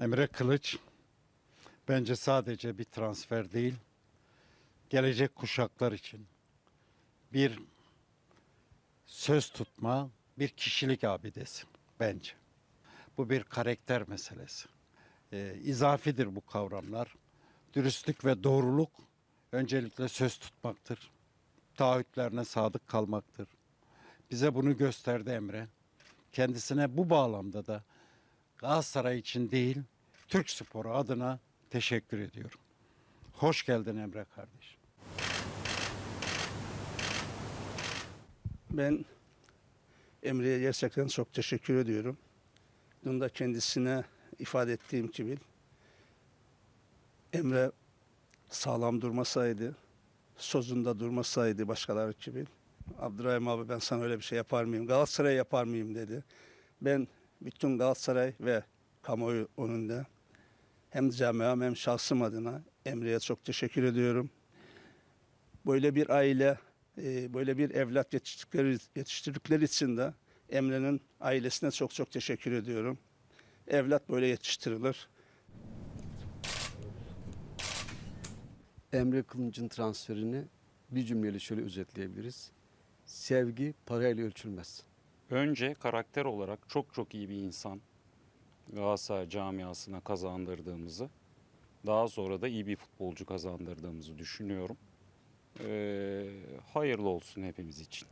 Emre Kılıç bence sadece bir transfer değil, gelecek kuşaklar için bir söz tutma, bir kişilik abidesi bence. Bu bir karakter meselesi. Ee, izafidir bu kavramlar. Dürüstlük ve doğruluk öncelikle söz tutmaktır. Taahhütlerine sadık kalmaktır. Bize bunu gösterdi Emre. Kendisine bu bağlamda da Galatasaray için değil, Türk sporu adına teşekkür ediyorum. Hoş geldin Emre kardeş. Ben Emre'ye gerçekten çok teşekkür ediyorum. Dün de kendisine ifade ettiğim gibi Emre sağlam durmasaydı, sözünde durmasaydı başkaları gibi Abdurrahim abi ben sana öyle bir şey yapar mıyım, Galatasaray yapar mıyım dedi. Ben bütün Galatasaray ve kamuoyu önünde hem camiam hem şahsım adına Emre'ye çok teşekkür ediyorum. Böyle bir aile, e, böyle bir evlat yetiştirdikleri, yetiştirdikleri için de Emre'nin ailesine çok çok teşekkür ediyorum. Evlat böyle yetiştirilir. Emre Kılınç'ın transferini bir cümleyle şöyle özetleyebiliriz. Sevgi parayla ölçülmez. Önce karakter olarak çok çok iyi bir insan Galatasaray camiasına kazandırdığımızı, daha sonra da iyi bir futbolcu kazandırdığımızı düşünüyorum. Ee, hayırlı olsun hepimiz için.